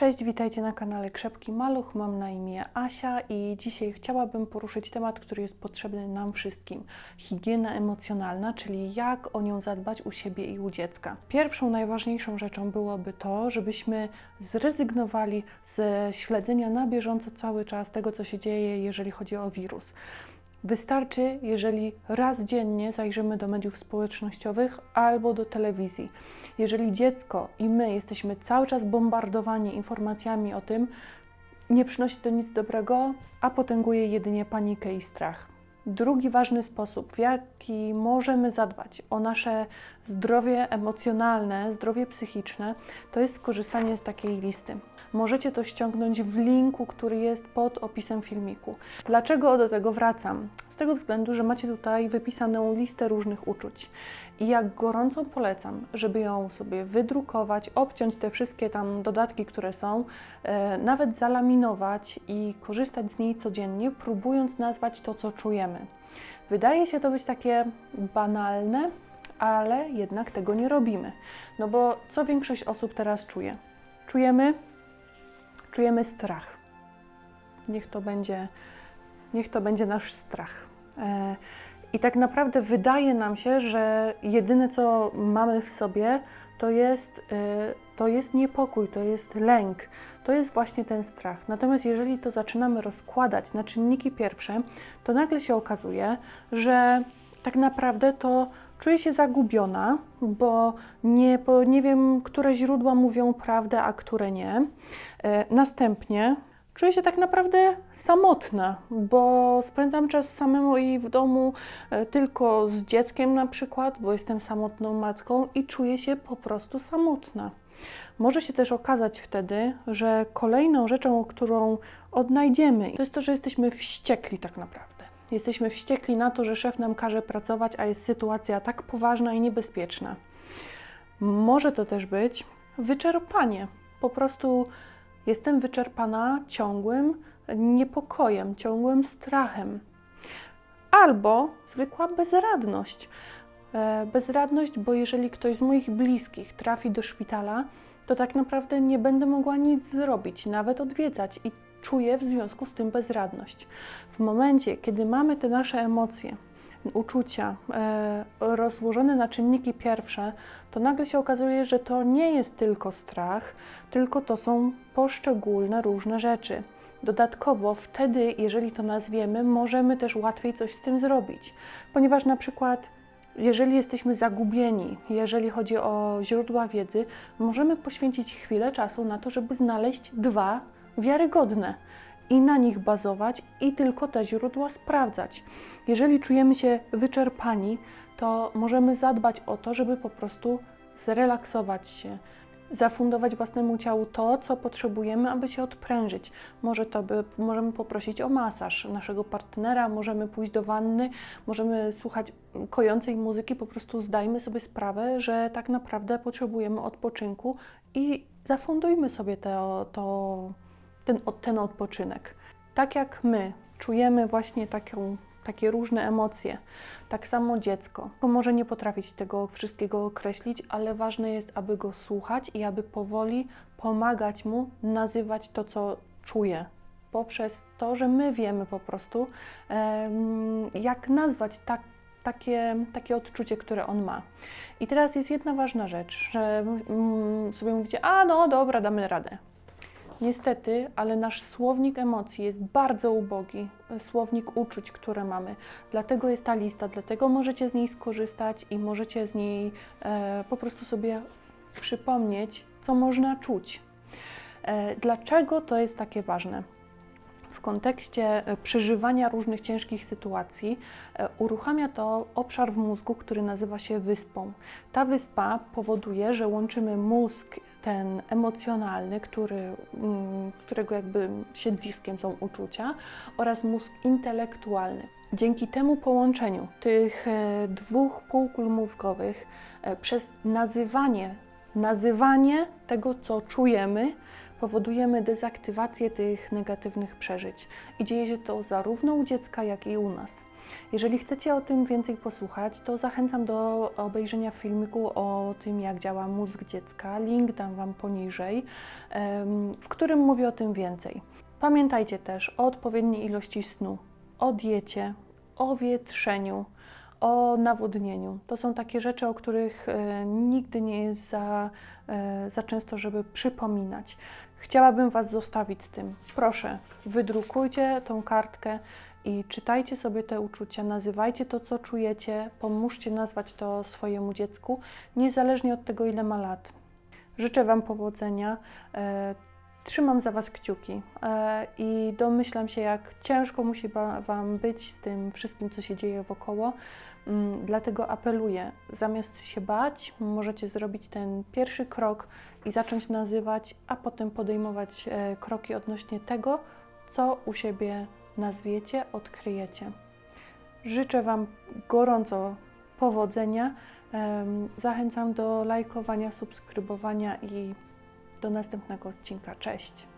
Cześć, witajcie na kanale Krzepki Maluch. Mam na imię Asia i dzisiaj chciałabym poruszyć temat, który jest potrzebny nam wszystkim. Higiena emocjonalna, czyli jak o nią zadbać u siebie i u dziecka. Pierwszą, najważniejszą rzeczą byłoby to, żebyśmy zrezygnowali ze śledzenia na bieżąco cały czas tego, co się dzieje, jeżeli chodzi o wirus. Wystarczy, jeżeli raz dziennie zajrzymy do mediów społecznościowych albo do telewizji. Jeżeli dziecko i my jesteśmy cały czas bombardowani informacjami o tym, nie przynosi to nic dobrego, a potęguje jedynie panikę i strach. Drugi ważny sposób, w jaki możemy zadbać o nasze zdrowie emocjonalne, zdrowie psychiczne, to jest skorzystanie z takiej listy. Możecie to ściągnąć w linku, który jest pod opisem filmiku. Dlaczego do tego wracam? Tego względu, że macie tutaj wypisaną listę różnych uczuć. I jak gorąco polecam, żeby ją sobie wydrukować, obciąć te wszystkie tam dodatki, które są, e, nawet zalaminować i korzystać z niej codziennie, próbując nazwać to, co czujemy. Wydaje się to być takie banalne, ale jednak tego nie robimy. No bo co większość osób teraz czuje? Czujemy, czujemy strach. Niech to będzie, niech to będzie nasz strach. E, I tak naprawdę wydaje nam się, że jedyne co mamy w sobie to jest, e, to jest niepokój, to jest lęk, to jest właśnie ten strach. Natomiast jeżeli to zaczynamy rozkładać na czynniki pierwsze, to nagle się okazuje, że tak naprawdę to czuję się zagubiona, bo nie, bo nie wiem, które źródła mówią prawdę, a które nie. E, Następnie czuję się tak naprawdę samotna, bo spędzam czas samemu i w domu e, tylko z dzieckiem na przykład, bo jestem samotną matką i czuję się po prostu samotna. Może się też okazać wtedy, że kolejną rzeczą, którą odnajdziemy, to jest to, że jesteśmy wściekli tak naprawdę. Jesteśmy wściekli na to, że szef nam każe pracować, a jest sytuacja tak poważna i niebezpieczna. Może to też być wyczerpanie. Po prostu jestem wyczerpana ciągłym niepokojem, ciągłym strachem. Albo zwykła bezradność. E, Bezradność, bo jeżeli ktoś z moich bliskich trafi do szpitala, to tak naprawdę nie będę mogła nic zrobić, nawet odwiedzać i czuję w związku z tym bezradność. W momencie, kiedy mamy te nasze emocje, uczucia e, rozłożone na czynniki pierwsze, to nagle się okazuje, że to nie jest tylko strach, tylko to są poszczególne różne rzeczy. Dodatkowo wtedy, jeżeli to nazwiemy, możemy też łatwiej coś z tym zrobić, ponieważ na przykład jeżeli jesteśmy zagubieni, jeżeli chodzi o źródła wiedzy, możemy poświęcić chwilę czasu na to, żeby znaleźć dwa wiarygodne i na nich bazować i tylko te źródła sprawdzać. Jeżeli czujemy się wyczerpani, to możemy zadbać o to, żeby po prostu zrelaksować się, zafundować własnemu ciału to, co potrzebujemy, aby się odprężyć. Może to by, możemy poprosić o masaż naszego partnera, możemy pójść do wanny, możemy słuchać kojącej muzyki, po prostu zdajmy sobie sprawę, że tak naprawdę potrzebujemy odpoczynku i zafundujmy sobie to, to, ten, ten odpoczynek. Tak jak my czujemy właśnie taką, takie różne emocje, tak samo dziecko. Może nie potrafić tego wszystkiego określić, ale ważne jest, aby go słuchać i aby powoli pomagać mu nazywać to, co czuje. Poprzez to, że my wiemy po prostu, jak nazwać tak, takie, takie odczucie, które on ma. I teraz jest jedna ważna rzecz, że mm, sobie mówicie, a no dobra, damy radę. Niestety, ale nasz słownik emocji jest bardzo ubogi, słownik uczuć, które mamy. Dlatego jest ta lista, dlatego możecie z niej skorzystać i możecie z niej e, po prostu sobie przypomnieć, co można czuć. E, dlaczego to jest takie ważne? W kontekście e, przeżywania różnych ciężkich sytuacji e, uruchamia to obszar w mózgu, który nazywa się wyspą. Ta wyspa powoduje, że łączymy mózg ten emocjonalny, który, mm, którego jakby siedliskiem są uczucia, oraz mózg intelektualny. Dzięki temu połączeniu tych e, dwóch półkul mózgowych przez nazywanie, nazywanie tego, co czujemy, powodujemy dezaktywację tych negatywnych przeżyć. I dzieje się to zarówno u dziecka, jak i u nas. Jeżeli chcecie o tym więcej posłuchać, to zachęcam do obejrzenia filmiku o tym, jak działa mózg dziecka. Link dam Wam poniżej, w którym mówię o tym więcej. Pamiętajcie też o odpowiedniej ilości snu, o diecie, o wietrzeniu, o nawodnieniu. To są takie rzeczy, o których e, nigdy nie jest za, e, za często, żeby przypominać. Chciałabym Was zostawić z tym. Proszę, wydrukujcie tą kartkę i czytajcie sobie te uczucia, nazywajcie to, co czujecie, pomóżcie nazwać to swojemu dziecku, niezależnie od tego, ile ma lat. Życzę Wam powodzenia. E, Trzymam za Was kciuki e, i domyślam się, jak ciężko musi Wam być z tym wszystkim, co się dzieje wokoło. Mm, Dlatego apeluję, zamiast się bać, możecie zrobić ten pierwszy krok i zacząć nazywać, a potem podejmować e, kroki odnośnie tego, co u siebie nazwiecie, odkryjecie. Życzę Wam gorąco powodzenia. Zachęcam do lajkowania, subskrybowania i do następnego odcinka. Cześć!